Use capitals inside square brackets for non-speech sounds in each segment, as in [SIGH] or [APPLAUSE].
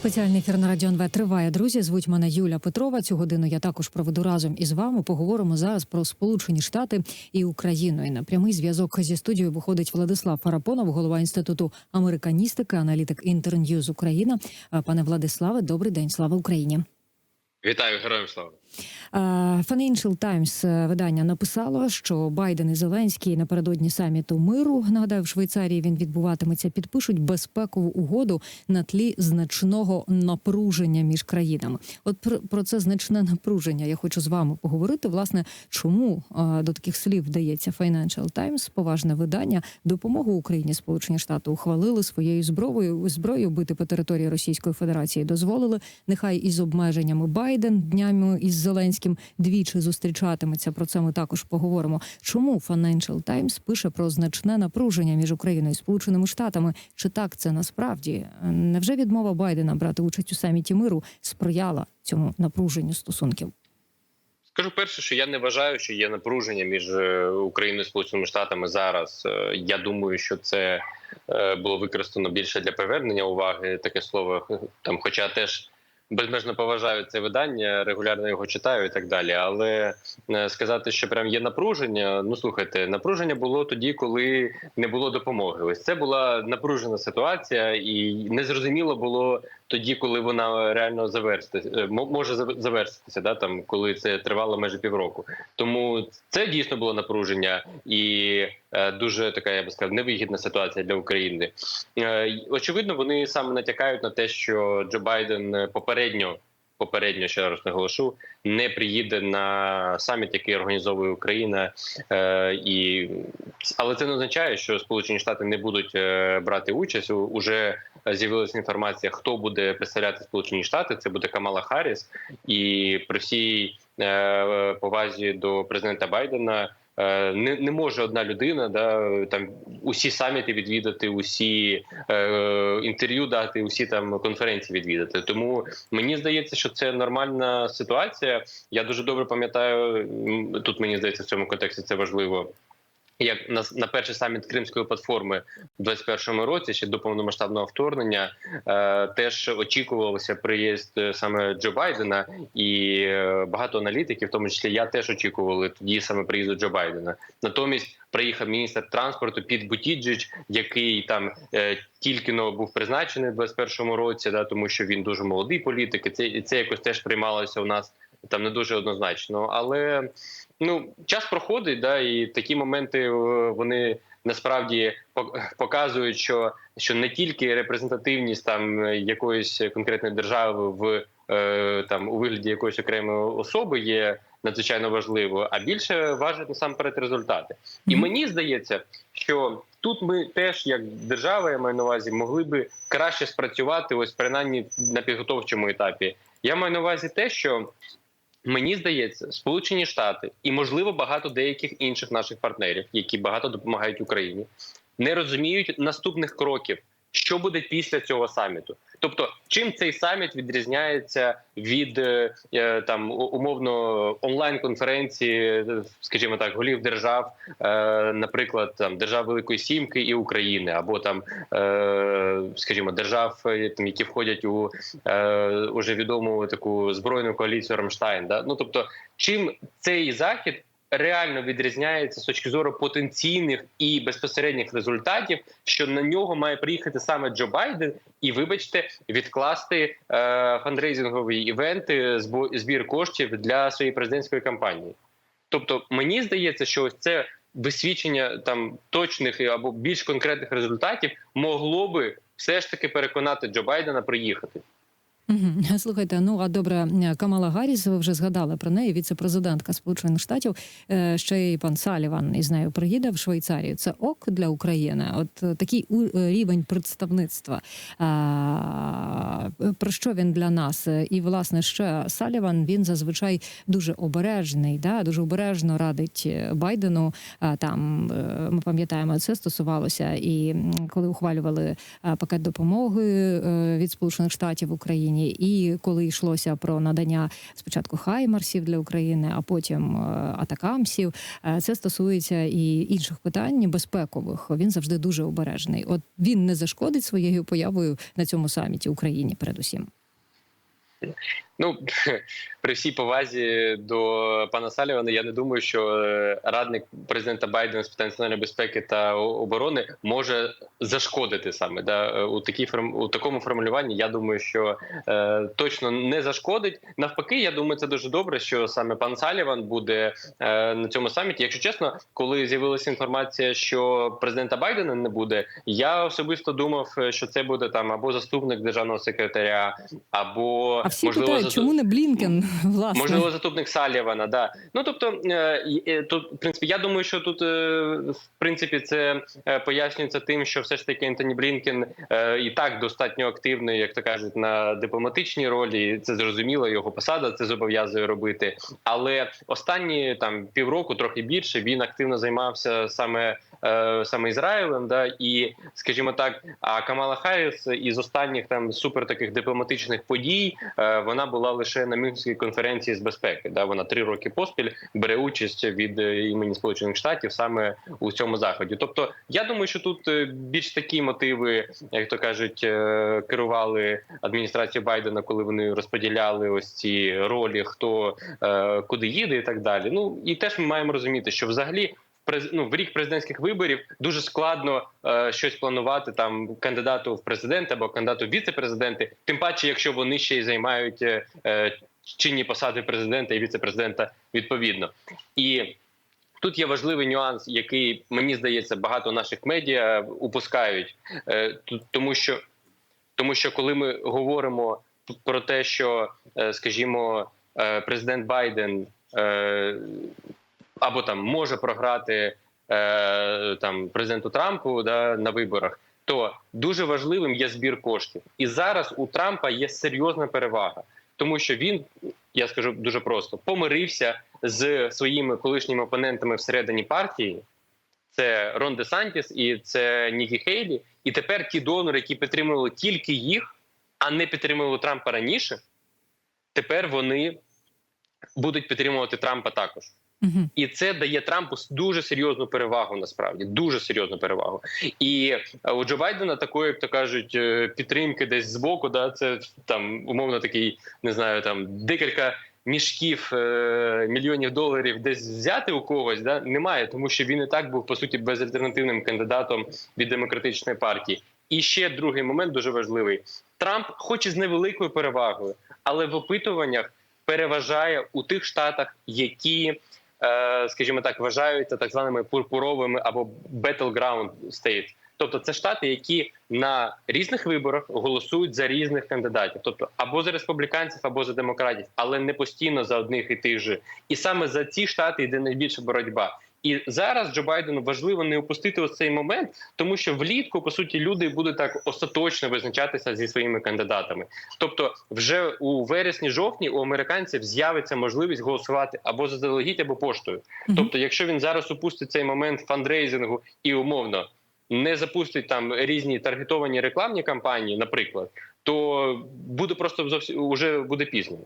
Спеціальний ефір на Радіо НВ триває. Друзі, звуть мене Юля Петрова. Цю годину я також проведу разом із вами. Поговоримо зараз про Сполучені Штати і Україну. І на прямий зв'язок зі студією виходить Владислав Фарапонов, голова інституту американістики, аналітик Інтерньюз Україна. Пане Владиславе, добрий день. Слава Україні. Вітаю, героям слава. А, Financial Times е, видання написало, що Байден і Зеленський напередодні саміту миру нагадаю, в Швейцарії він відбуватиметься. Підпишуть безпекову угоду на тлі значного напруження між країнами. От про, це значне напруження я хочу з вами поговорити. Власне, чому до таких слів вдається Financial Times, поважне видання, допомогу Україні Сполучені Штати ухвалили своєю зброєю зброєю бити по території Російської Федерації. Дозволили нехай із обмеженнями Байден днями із Зеленським двічі зустрічатиметься. Про це ми також поговоримо. Чому Financial Times пише про значне напруження між Україною і Сполученими Штатами? Чи так це насправді? Невже відмова Байдена брати участь у саміті миру сприяла цьому напруженню стосунків? Скажу перше, що я не вважаю, що є напруження між е, Україною і Сполученими Штатами зараз. Е, Я думаю, що це е, було використано більше для привернення уваги. Таке слово там, хоча теж. Безмежно поважаю це видання, регулярно його читаю і так далі. Але е, сказати, що прям є напруження. Ну слухайте, напруження було тоді, коли не було допомоги. Ось це була напружена ситуація, і незрозуміло було тоді, коли вона реально заверститься, може заверститися, да там коли це тривало майже півроку. Тому це дійсно було напруження і е, дуже така, я би сказав, невигідна ситуація для України. Е, очевидно, вони саме натякають на те, що Джо Байден попередньо. Попередньо ще раз наголошу, не приїде на саміт, який організовує Україна, е, і але це не означає, що Сполучені Штати не будуть е, брати участь. Уже з'явилася інформація, хто буде представляти Сполучені Штати. Це буде Камала Харріс. і при всій е, повазі до президента Байдена. Е, не не може одна людина да там усі саміти відвідати, усі е, інтерв'ю дати, усі там конференції відвідати. Тому мені здається, що це нормальна ситуація. Я дуже добре пам'ятаю тут. Мені здається, в цьому контексті це важливо. Як на на перший саміт Кримської платформи в 21-му році, ще до повномасштабного вторгнення, е, теж очікувався приїзд е, саме Джо Байдена, і е, багато аналітиків, в тому числі я теж очікували тоді саме приїзду Джо Байдена. Натомість приїхав міністр транспорту Піт Бутіджич, який там е, тільки но був призначений в 21-му році, да тому що він дуже молодий політик. і Це і це якось теж приймалося у нас там не дуже однозначно, але ну час проходить, да, і такі моменти е, вони насправді показують, що що не тільки репрезентативність там якоїсь конкретної держави в е, там у вигляді якоїсь окремої особи є надзвичайно важливою, а більше важить насамперед результати. І мені здається, що тут ми теж, як держава, я маю на увазі, могли би краще спрацювати, ось принаймні на підготовчому етапі. Я маю на увазі те, що Мені здається, Сполучені Штати і можливо багато деяких інших наших партнерів, які багато допомагають Україні, не розуміють наступних кроків, що буде після цього саміту. Тобто, чим цей саміт відрізняється від е, е, там умовно онлайн-конференції, скажімо так, голів держав, е, наприклад, там держав Великої Сімки і України, або там, скажімо, держав, там які входять у уже відому таку збройну коаліцію Рамштайн. Да? Ну тобто, чим цей захід реально відрізняється з точки зору потенційних і безпосередніх результатів, що на нього має приїхати саме Джо Байден, і вибачте, відкласти е, фандрейзингові івенти, збір коштів для своєї президентської кампанії. Тобто, мені здається, що ось це висвідчення там точних або більш конкретних результатів могло би все ж таки переконати Джо Байдена приїхати. [LAUGHS] Слухайте, ну а добре, Камала Гарріс, ви вже згадали про неї, віце-президентка Сполучених Штатів. Е, ще й пан Саліван із нею приїде в Швейцарію. Це ок для України. От е, такий е, рівень представництва. Про що він для нас? І власне ще Саліван він зазвичай дуже обережний, да дуже обережно радить Байдену. Там ми пам'ятаємо, це стосувалося і коли ухвалювали пакет допомоги від Сполучених Штатів Україні. Україні, і коли йшлося про надання спочатку хаймарсів для України, а потім е, атакамсів, е, це стосується і інших питань безпекових. Він завжди дуже обережний. От він не зашкодить своєю появою на цьому саміті Україні, передусім. Ну [LAUGHS] при всій повазі до пана Салівана, я не думаю, що е, радник президента Байдена з питань національної безпеки та оборони може зашкодити саме да е, у такій форм у такому формулюванні. Я думаю, що е, точно не зашкодить. Навпаки, я думаю, це дуже добре, що саме пан Саліван буде е, на цьому саміті. Якщо чесно, коли з'явилася інформація, що президента Байдена не буде, я особисто думав, е, що це буде там або заступник державного секретаря, або можливо чому не Блінкен? [LAUGHS] Власне, Можливо, заступник Салівана, да. Ну тобто, е, е, тут, в принципі, я думаю, що тут, е, в принципі, це пояснюється тим, що все ж таки Ентоні Блінкен і так достатньо активний, як то кажуть, на дипломатичній ролі. Це зрозуміло, його посада це зобов'язує робити. Але останні там півроку, трохи більше, він активно займався саме. Саме Ізраїлем, да і скажімо так, а Камала Харріс із останніх там супер таких дипломатичних подій вона була лише на Мюнхенській конференції з безпеки. Да, вона три роки поспіль бере участь від е, імені Сполучених Штатів саме у цьому заході. Тобто, я думаю, що тут е, більш такі мотиви, як то кажуть, е, керували адміністрацією Байдена, коли вони розподіляли ось ці ролі, хто куди їде, і так далі. Ну і теж ми маємо розуміти, що взагалі. Ну, в рік президентських виборів дуже складно е, щось планувати там кандидату в президенти або кандидату в віце-президенти, тим паче, якщо вони ще й займають е, е, чинні посади президента і віце-президента відповідно. І тут є важливий нюанс, який мені здається, багато наших медіа упускають, е, тому що тому що коли ми говоримо про те, що, е, скажімо, президент Байден або там може програти е, там президенту Трампу да, на виборах, то дуже важливим є збір коштів. І зараз у Трампа є серйозна перевага, тому що він, я скажу дуже просто, помирився з своїми колишніми опонентами всередині партії. Це Рон Де Сантіс і це Нікі Хейлі. І тепер ті донори, які підтримували тільки їх, а не підтримували Трампа раніше, тепер вони будуть підтримувати Трампа також. Угу. І це дає Трампу дуже серйозну перевагу. Насправді дуже серйозну перевагу. І е, у Джо Байдена такої, як то кажуть, е, підтримки десь збоку, да, це там умовно такий, не знаю, там декілька мішків е, мільйонів доларів десь взяти у когось, да, немає, тому що він і так був по суті безальтернативним кандидатом від демократичної партії. І ще другий момент дуже важливий: Трамп, хоч і з невеликою перевагою, але в опитуваннях переважає у тих штатах, які скажімо так, вважаються так званими пурпуровими або battleground state. Тобто це штати, які на різних виборах голосують за різних кандидатів, тобто або за республіканців, або за демократів, але не постійно за одних і тих же. І саме за ці штати йде найбільша боротьба. І зараз Джо Байдену важливо не упустити ось цей момент, тому що влітку по суті люди будуть так остаточно визначатися зі своїми кандидатами. Тобто, вже у вересні-жовтні у американців з'явиться можливість голосувати або заздалегідь, або поштою. Тобто, якщо він зараз упустить цей момент фандрейзингу і умовно не запустить там різні таргетовані рекламні кампанії, наприклад, то буде просто зовсім уже буде пізно.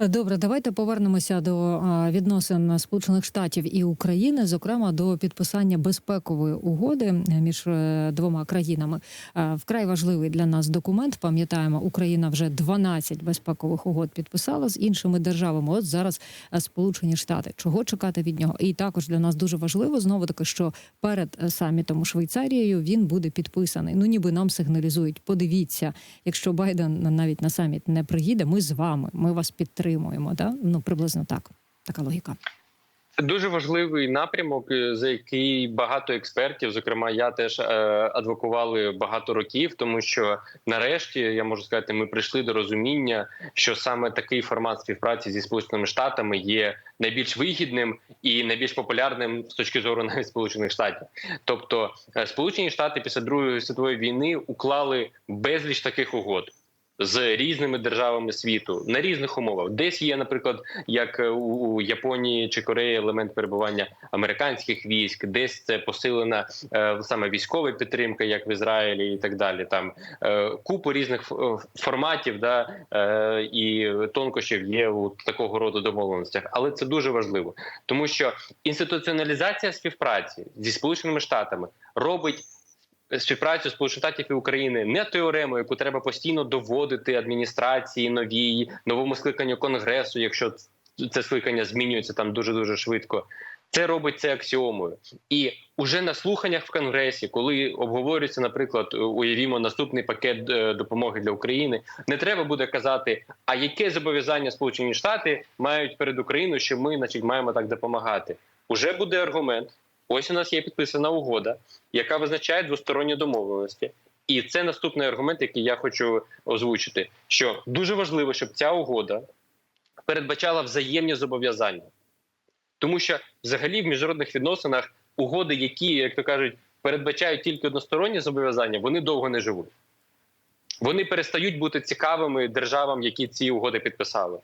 Добре, давайте повернемося до відносин Сполучених Штатів і України, зокрема до підписання безпекової угоди між е, двома країнами. Е, Вкрай важливий для нас документ. Пам'ятаємо, Україна вже 12 безпекових угод підписала з іншими державами. От зараз е, Сполучені Штати. Чого чекати від нього? І також для нас дуже важливо знову таки, що перед е, самітом у Швейцарією він буде підписаний. Ну ніби нам сигналізують. Подивіться, якщо Байден навіть на саміт не приїде, ми з вами. Ми вас підтримуємо. Да? Ну приблизно так. Така логіка. Це дуже важливий напрямок, е, за який багато експертів, зокрема я теж е, адвокували багато років, тому що нарешті я можу сказати, ми прийшли до розуміння, що саме такий формат співпраці зі сполученими штатами є найбільш вигідним і найбільш популярним з точки зору навіть сполучених штатів. Тобто, е, Сполучені Штати після другої світової війни уклали безліч таких угод. З різними державами світу на різних умовах, десь є, наприклад, як е, у Японії чи Кореї елемент перебування американських військ, десь це посилена е, саме військова підтримка, як в Ізраїлі, і так далі. Там е, купу різних форматів, да і тонкощів є у такого роду домовленостях. Але це дуже важливо, тому що інституціоналізація співпраці зі сполученими штатами робить співпрацю Сполучених Штатів і України не теорему, яку треба постійно доводити адміністрації новій, новому скликанню конгресу, якщо це скликання змінюється там дуже дуже швидко. Це робить це аксіомою, і уже на слуханнях в конгресі, коли обговорюється, наприклад, уявімо наступний пакет е, допомоги для України, не треба буде казати, а яке зобов'язання Сполучені Штати мають перед Україною, що ми, значить, маємо так допомагати. Уже буде аргумент. Ось у нас є підписана угода, яка визначає двосторонні домовленості. І це наступний аргумент, який я хочу озвучити: що дуже важливо, щоб ця угода передбачала взаємні зобов'язання, тому що взагалі в міжнародних відносинах угоди, які, як то кажуть, передбачають тільки односторонні зобов'язання, вони довго не живуть. Вони перестають бути цікавими державам, які ці угоди підписали.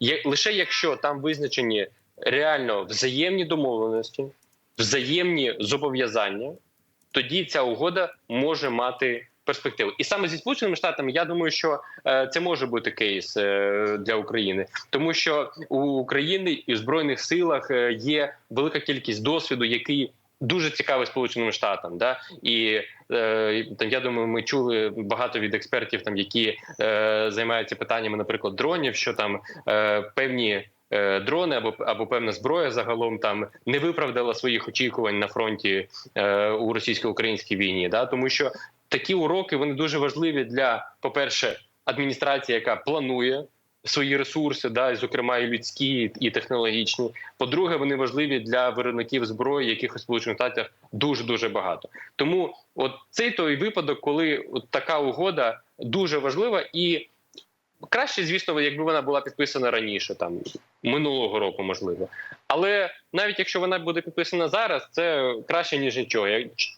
Є лише якщо там визначені реально взаємні домовленості, взаємні зобов'язання, тоді ця угода може мати перспективу. І саме зі сполученими штатами я думаю, що е, це може бути кейс е, для України, тому що у України і в збройних силах е, є велика кількість досвіду, який дуже цікавий сполученим штатам. Да? І е, там я думаю, ми чули багато від експертів, там які е, займаються питаннями, наприклад, дронів, що там е, певні. Е, Дрони або або певна зброя загалом там не виправдала своїх очікувань на фронті е, у російсько-українській війні, да тому що такі уроки вони дуже важливі для, по-перше, адміністрації, яка планує свої ресурси, да, і, зокрема і людські, і технологічні. По-друге, вони важливі для виробників зброї, яких у сполучених штатах дуже дуже багато. Тому, от цей той випадок, коли от така угода дуже важлива і. Краще, звісно, якби вона була підписана раніше, там минулого року, можливо. Але навіть якщо вона буде підписана зараз, це краще ніж нічого.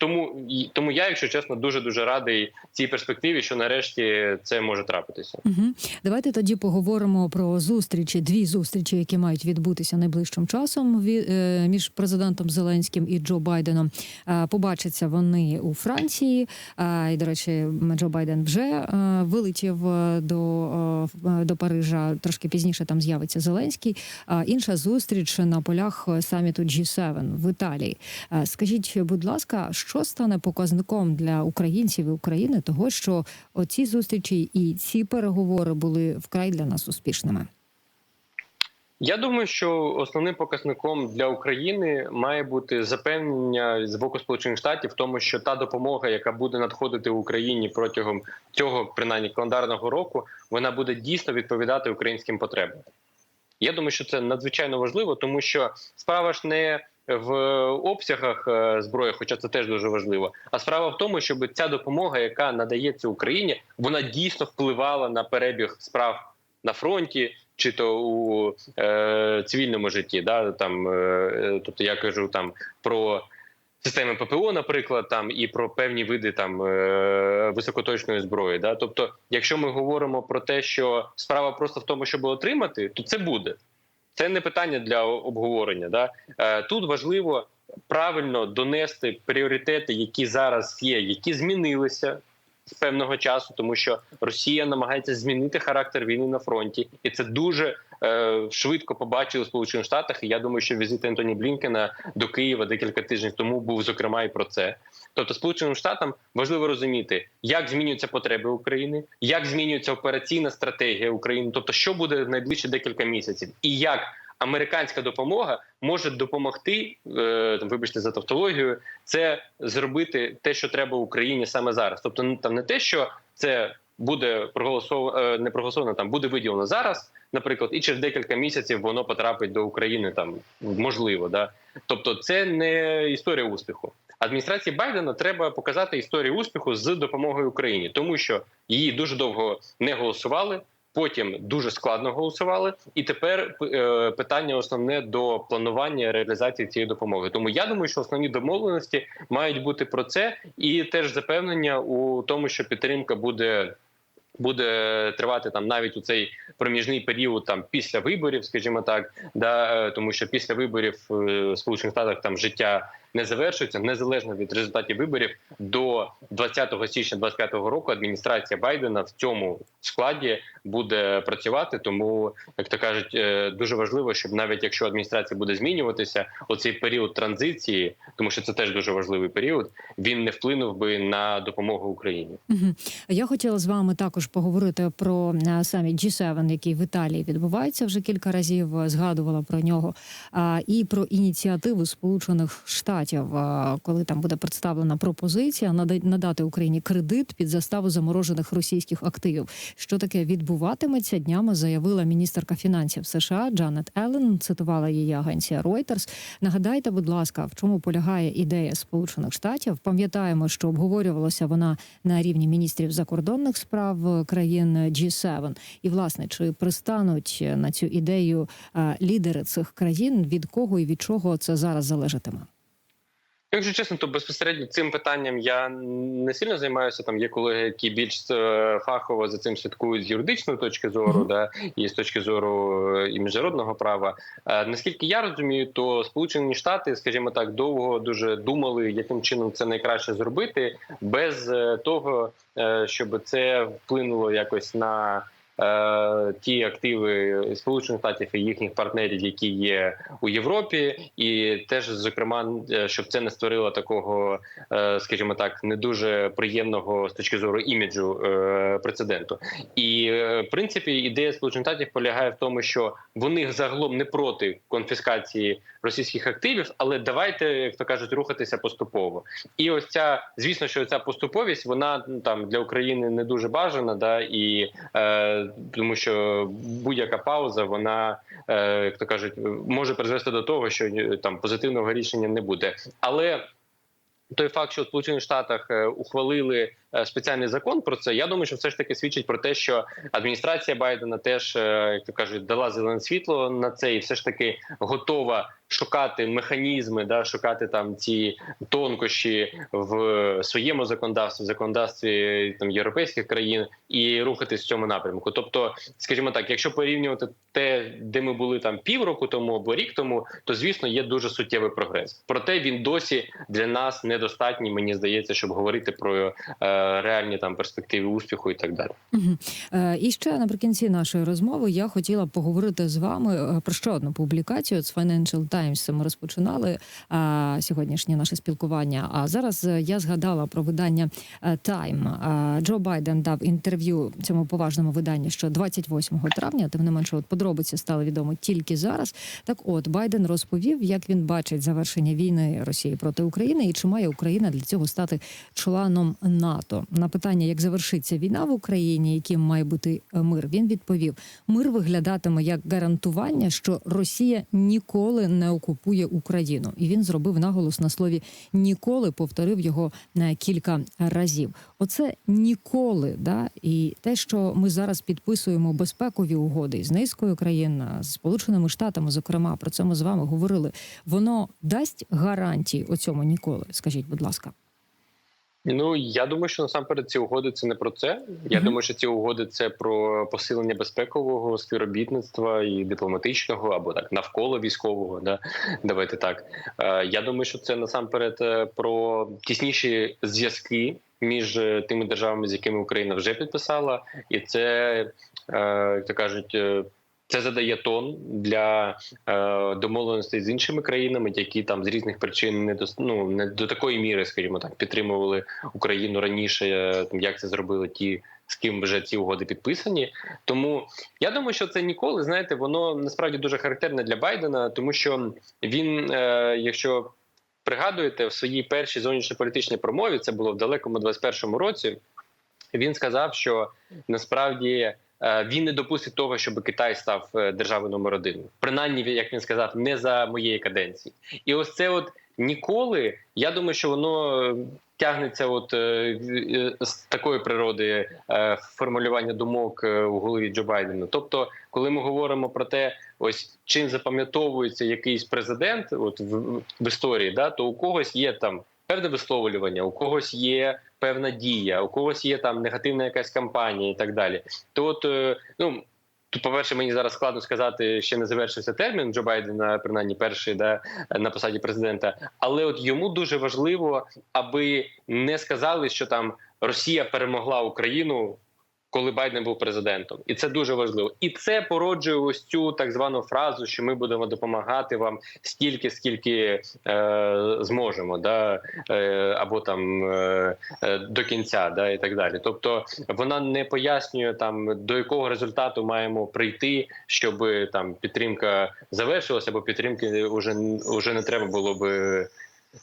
Тому тому я, якщо чесно, дуже дуже радий цій перспективі, що нарешті це може трапитися. Угу. Давайте тоді поговоримо про зустрічі, дві зустрічі, які мають відбутися найближчим часом е, між президентом Зеленським і Джо Байденом. Е, Побачаться вони у Франції. Е, І, до речі, Джо Байден вже вилетів до, до Парижа. Трошки пізніше там з'явиться Зеленський. Інша зустріч на полях саміту G7 в Італії. Е, Скажіть, будь ласка, що стане показником для українців і України того, що оці зустрічі і ці переговори були вкрай для нас успішними? Я думаю, що основним показником для України має бути запевнення з боку Сполучених Штатів в тому, що та допомога, яка буде надходити Україні протягом цього принаймні календарного року, вона буде дійсно відповідати українським потребам. Я думаю, що це надзвичайно важливо, тому що справа ж не в обсягах е, зброї, хоча це теж дуже важливо. А справа в тому, щоб ця допомога, яка надається Україні, вона дійсно впливала на перебіг справ на фронті. Чи то у е, цивільному житті, да там, е, тобто я кажу там про системи ППО, наприклад, там і про певні види там е, високоточної зброї. Да? Тобто, якщо ми говоримо про те, що справа просто в тому, щоб отримати, то це буде. Це не питання для обговорення. Да? Е, тут важливо правильно донести пріоритети, які зараз є, які змінилися з певного часу, тому що Росія намагається змінити характер війни на фронті, і це дуже е, швидко побачили Сполучених Штатах. І я думаю, що візит Ентоні Блінкена до Києва декілька тижнів тому був зокрема і про це. Тобто, Сполученим Штатам важливо розуміти, як змінюються потреби України, як змінюється операційна стратегія України, тобто, що буде в найближчі декілька місяців, і як американська допомога може допомогти, е, там, вибачте за тавтологію, це зробити те, що треба Україні саме зараз. Тобто, там не те, що це буде проголосовано, не проголосовано, там буде виділено зараз, наприклад, і через декілька місяців воно потрапить до України. Там можливо, да. Тобто, це не історія успіху. Адміністрації Байдена треба показати історію успіху з допомогою Україні, тому що її дуже довго не голосували. Потім дуже складно голосували, і тепер е, питання основне до планування реалізації цієї допомоги. Тому я думаю, що основні домовленості мають бути про це, і теж запевнення у тому, що підтримка буде. Буде тривати там навіть у цей проміжний період, там після виборів, скажімо так, да е, тому що після виборів е, в Сполучених Штатах там життя не завершується незалежно від результатів виборів до 20 січня 2025 року. Адміністрація Байдена в цьому складі буде працювати. Тому, як то кажуть, е, дуже важливо, щоб навіть якщо адміністрація буде змінюватися, оцей період транзиції, тому що це теж дуже важливий період. Він не вплинув би на допомогу Україні. Я хотіла з вами також поговорити про е, саміт G7, який в Італії відбувається вже кілька разів. е, Згадувала про нього і про ініціативу Сполучених Штатів, а, коли там буде представлена пропозиція нада- надати Україні кредит під заставу заморожених російських активів. Що таке відбуватиметься днями? Заявила міністерка фінансів США Джанет Еллен. Цитувала її агенція Reuters. Нагадайте, будь ласка, в чому полягає ідея Сполучених Штатів? Пам'ятаємо, що обговорювалася вона на рівні міністрів закордонних справ країн G7. І власне чи пристануть на цю ідею е, лідери цих країн? Від кого і від чого це зараз залежатиме? Якщо чесно, то безпосередньо цим питанням я не сильно займаюся. Там є колеги, які більш е, фахово за цим слідкують з юридичної точки зору, да і з точки зору е, і міжнародного права. Е, Наскільки я розумію, то Сполучені Штати, скажімо так, довго дуже думали, яким чином це найкраще зробити, без того, щоб це вплинуло якось на. Е, Ті активи Сполучених Штатів і їхніх партнерів, які є у Європі, і теж зокрема, е, щоб це не створило такого, е, скажімо так, не дуже приємного з точки зору іміджу прецеденту. І в принципі ідея Сполучених Штатів полягає в тому, що вони загалом не проти конфіскації російських активів, але давайте, як то кажуть, рухатися поступово. І ось ця, звісно, що ця поступовість вона там для України не дуже бажана, да і тому, що будь-яка пауза, вона е, як то кажуть, може призвести до того, що е, там позитивного рішення не буде, але. Той факт, що в Сполучених Штатах е, ухвалили спеціальний закон про це, я думаю, що все ж таки свідчить про те, що адміністрація Байдена теж, е, як то кажуть, дала зелене світло на це, і все ж таки готова шукати механізми, да шукати там ці тонкощі в своєму законодавстві, в законодавстві там європейських країн, і рухатись в цьому напрямку. Тобто, скажімо так, якщо порівнювати те, де ми були там півроку тому або рік тому, то звісно є дуже суттєвий прогрес. Проте він досі для нас недостатній. Мені здається, щоб говорити про е, реальні там перспективи успіху і так далі. Е, І ще наприкінці нашої розмови я хотіла поговорити з вами е, про ще одну публікацію. З Financial Times ми розпочинали а, сьогоднішнє наше спілкування. А зараз е, я згадала про видання е, Time. Джо Байден дав інтерв'ю цьому поважному виданню, що 28 травня. Тим не менше, от подробиці стали відомі тільки зараз. Так, от Байден розповів, як він бачить завершення війни Росії проти України і чи має Україна для цього стати членом НАТО. На питання, як завершиться війна в Україні, яким має бути е, мир, він відповів: мир виглядатиме як гарантування, що Росія ніколи не окупує Україну, і він зробив наголос на слові ніколи, повторив його на кілька разів. Оце ніколи, да і те, що ми зараз підписуємо безпекові угоди з низкою країн, з Сполученими Штатами, зокрема, про це ми з вами говорили. Воно дасть гарантії у цьому ніколи. Скажіть, будь ласка. Ну я думаю, що насамперед ці угоди це не про це. Я Мгм. думаю, що ці угоди це про посилення безпекового співробітництва і дипломатичного або так навколо військового. Да? Давайте так. Е, Я думаю, що це насамперед е, про тісніші зв'язки між е, тими державами, з якими Україна вже підписала, і це як то кажуть. Це задає тон для е, домовленостей з іншими країнами, які там з різних причин не до ну, не до такої міри, скажімо так, підтримували Україну раніше, е, як це зробили ті, з ким вже ці угоди підписані. Тому я думаю, що це ніколи знаєте, воно насправді дуже характерне для Байдена, тому що він, е, якщо пригадуєте, в своїй першій зовнішньополітичній промові це було в далекому 21-му році. Він сказав, що насправді. Е, Він не допустить того, щоб Китай став е, державою номер один. Принаймні, як він сказав, не за моєї каденції. І ось це от ніколи. Я думаю, що воно е, тягнеться, от з такої природи формулювання думок у голові Джо Байдена. Тобто, коли ми говоримо про те, ось чим запам'ятовується якийсь президент, от в, в історії, да, то у когось є там певне висловлювання, у когось є певна дія, у когось є там негативна якась кампанія і так далі. То от е, ну. Тут, по-перше, мені зараз складно сказати, ще не завершився термін Джо Байдена, принаймні перший да, на посаді президента. Але от йому дуже важливо, аби не сказали, що там Росія перемогла Україну, коли Байден був президентом, і це дуже важливо. І це породжує ось цю так звану фразу, що ми будемо допомагати вам стільки, скільки е, зможемо, да, е, або там е, е, до кінця, да, і так далі. Тобто вона не пояснює там до якого результату маємо прийти, щоб там підтримка завершилася, або підтримки вже, вже не треба було би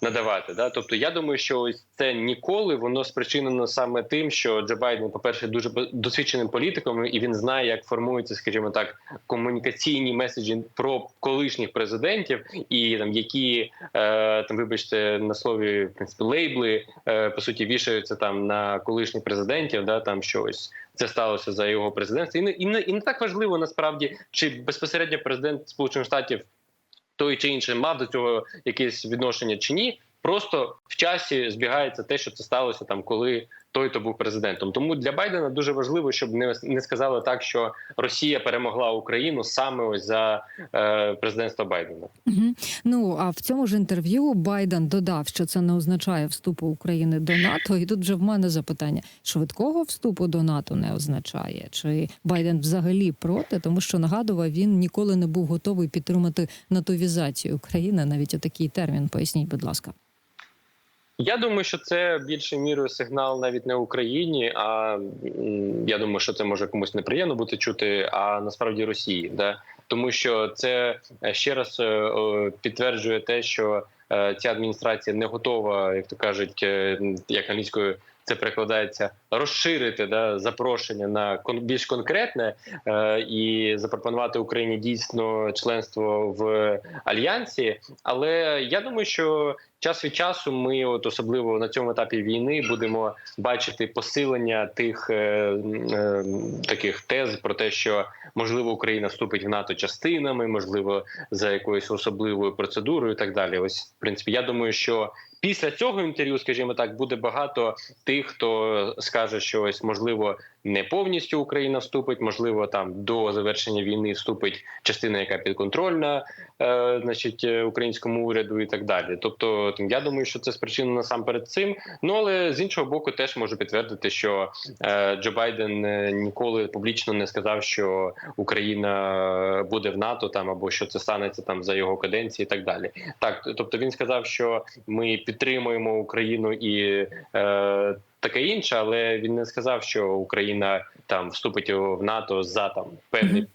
надавати. Да? Тобто, я думаю, що ось це ніколи воно спричинено саме тим, що Джо Байден, по-перше, дуже досвідченим політиком, і він знає, як формуються, скажімо так, комунікаційні меседжі про колишніх президентів, і там які е, там, вибачте, на слові в принципі лейбли е, по суті вішаються там на колишніх президентів, да там щось. Це сталося за його президентство, і не і не і не так важливо насправді, чи безпосередньо президент Сполучених Штатів той чи інший мав до цього якесь відношення чи ні. Просто в часі збігається те, що це сталося там, коли той то був президентом. Тому для Байдена дуже важливо, щоб не не сказали так, що Росія перемогла Україну саме ось за е, президентства Байдена. Угу. Ну а в цьому ж інтерв'ю Байден додав, що це не означає вступу України до НАТО. І тут вже в мене запитання: швидкого вступу до НАТО не означає, чи Байден взагалі проти, тому що нагадував, він ніколи не був готовий підтримати натовізацію України. Навіть отакий термін. Поясніть, будь ласка. Я думаю, що це більшою мірою сигнал навіть не Україні. А я думаю, що це може комусь неприємно бути чути, а насправді Росії, да тому що це ще раз підтверджує те, що ця адміністрація не готова, як то кажуть, як англійською. Це перекладається розширити да запрошення на більш конкретне е, і запропонувати Україні дійсно членство в альянсі. Але я думаю, що час від часу ми, от особливо на цьому етапі війни, будемо бачити посилення тих е, е, таких тез про те, що можливо Україна вступить в НАТО частинами, можливо, за якоюсь особливою процедурою, і так далі. Ось в принципі, я думаю, що після цього інтерв'ю, скажімо так, буде багато тих, хто скаже, що ось можливо не повністю Україна вступить, можливо, там до завершення війни вступить частина, яка підконтрольна, е, значить, українському уряду, і так далі. Тобто, я думаю, що це спричинено насамперед цим. Ну але з іншого боку, теж можу підтвердити, що е, Джо Байден ніколи публічно не сказав, що Україна буде в НАТО там або що це станеться там за його каденції, і так далі. Так, тобто він сказав, що ми підтримуємо Україну і. Е, Таке інше, але він не сказав, що Україна там вступить в НАТО за там певний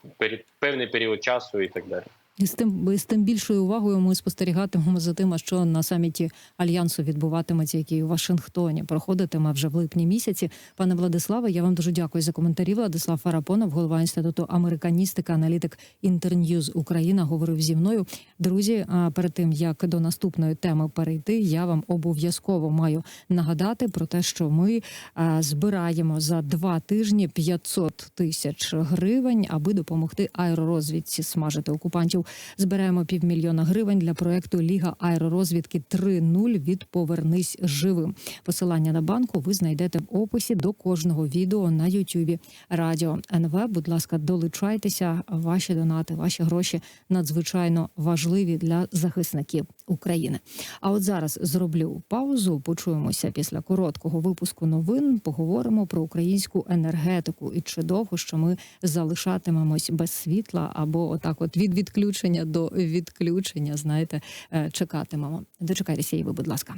певний період часу і так далі. З тим з тим більшою увагою ми спостерігатимемо за тим, що на саміті альянсу відбуватиметься, який у Вашингтоні проходитиме вже в липні місяці. Пане Владиславе, я вам дуже дякую за коментарі. Владислав Фарапонов, голова інституту американістика, аналітик Інтерньюз Україна, говорив зі мною. Друзі, перед тим як до наступної теми перейти, я вам обов'язково маю нагадати про те, що ми збираємо за два тижні 500 тисяч гривень, аби допомогти аеророзвідці смажити окупантів. Збираємо півмільйона гривень для проекту Ліга аеророзвідки 3.0 від Повернись живим. Посилання на банку ви знайдете в описі до кожного відео на Ютубі Радіо НВ. Будь ласка, долучайтеся. Ваші донати, ваші гроші надзвичайно важливі для захисників України. А от зараз зроблю паузу. Почуємося після короткого випуску новин. Поговоримо про українську енергетику і чи довго що ми залишатимемось без світла або отак, от від відключення до відключення, знаєте, чекатимемо. Дочекайтеся, і ви, будь ласка.